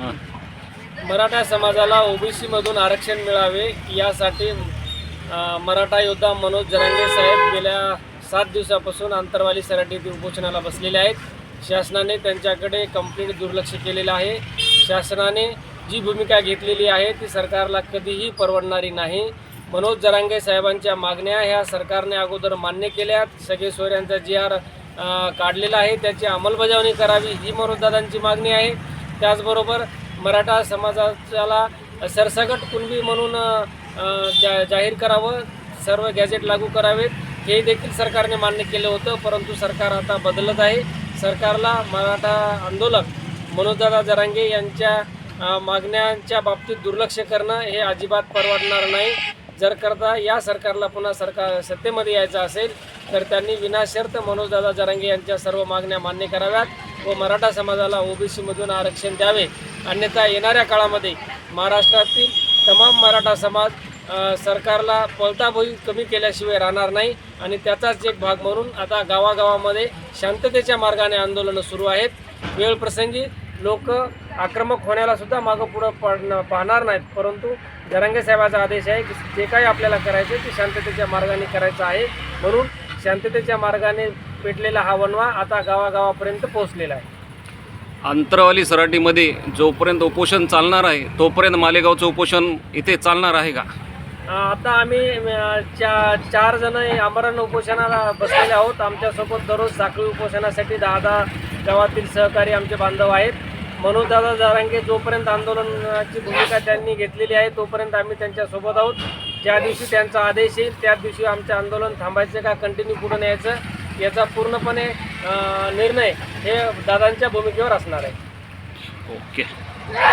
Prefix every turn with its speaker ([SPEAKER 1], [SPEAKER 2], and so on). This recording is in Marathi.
[SPEAKER 1] हां.
[SPEAKER 2] मराठा समाजाला ओबीसी मधून आरक्षण मिळावे यासाठी मराठा योद्धा मनोज जरांगे साहेब गेल्या सात दिवसापासून आंतरवाली सराटी उपोषणाला बसलेले आहेत. शासनाने त्यांच्याकडे कंप्लीट दुर्लक्ष केलेलं आहे. शासनाने जी भूमिका घेतलेली आहे ती सरकारला कधीही परवडणारी नाही. मनोज जरांगे साहेबांच्या मागण्या ह्या सरकारने अगोदर मान्य केल्यात. सगळे सोयऱ्यांचा जी आर काढलेला आहे त्याची अंमलबजावणी करावी ही मनोजदादांची मागणी आहे. त्याचबरोबर मराठा समाजाला सरसगट कुणबी म्हणून जा जाहीर करावं सर्व गॅजेट लागू करावेत हे देखील सरकारने मान्य केलं होतं परंतु सरकार आता बदलत आहे. सरकारला मराठा आंदोलक मनोजदादा जरांगे यांच्या मागण्यांच्या बाबतीत दुर्लक्ष करणं हे अजिबात परवडणार नाही. जर करता या सरकारला पुन्हा सरकार सत्तेमध्ये यायचं असेल तर त्यांनी विनाशर्त मनोजदादा जरांगे यांच्या सर्व मागण्या मान्य कराव्यात व मराठा समाजाला ओबीसीमधून आरक्षण द्यावे. अन्यथा येणाऱ्या काळामध्ये महाराष्ट्रातील तमाम मराठा समाज सरकारला पलताभोई कमी केल्याशिवाय राहणार नाही आणि त्याचाच एक भाग म्हणून आता गावागावामध्ये शांततेच्या मार्गाने आंदोलनं सुरू आहेत. वेळप्रसंगी लोक आक्रमक होण्याला सुद्धा मागं पुढं पडणं पाहणार नाहीत. परंतु जरांगे साहेबाचा आदेश आहे की जे काही आपल्याला करायचं ते शांततेच्या मार्गाने करायचं आहे. म्हणून शांततेच्या मार्गाने पेटलेला हा वनवा आता गावागावापर्यंत पोहोचलेला आहे.
[SPEAKER 1] अंतरवाली सराटीमध्ये जोपर्यंत उपोषण चालणार आहे तोपर्यंत मालेगावचं उपोषण इथे चालणार आहे का?
[SPEAKER 2] आता आम्ही चा चार जण आमरण उपोषणाला बसलेले आहोत. आमच्यासोबत दररोज साखळी उपोषणासाठी दहा दहा गावातील सहकारी आमचे बांधव आहेत. मनोजदादा जारांगे जोपर्यंत आंदोलनाची भूमिका त्यांनी घेतलेली आहे तोपर्यंत आम्ही त्यांच्यासोबत आहोत. ज्या दिवशी त्यांचा आदेश येईल त्या दिवशी आमचं आंदोलन थांबायचं का कंटिन्यू पुढे न्यायचं याचा पूर्णपणे निर्णय हे दादांच्या भूमिकेवर असणार आहे.
[SPEAKER 1] ओके.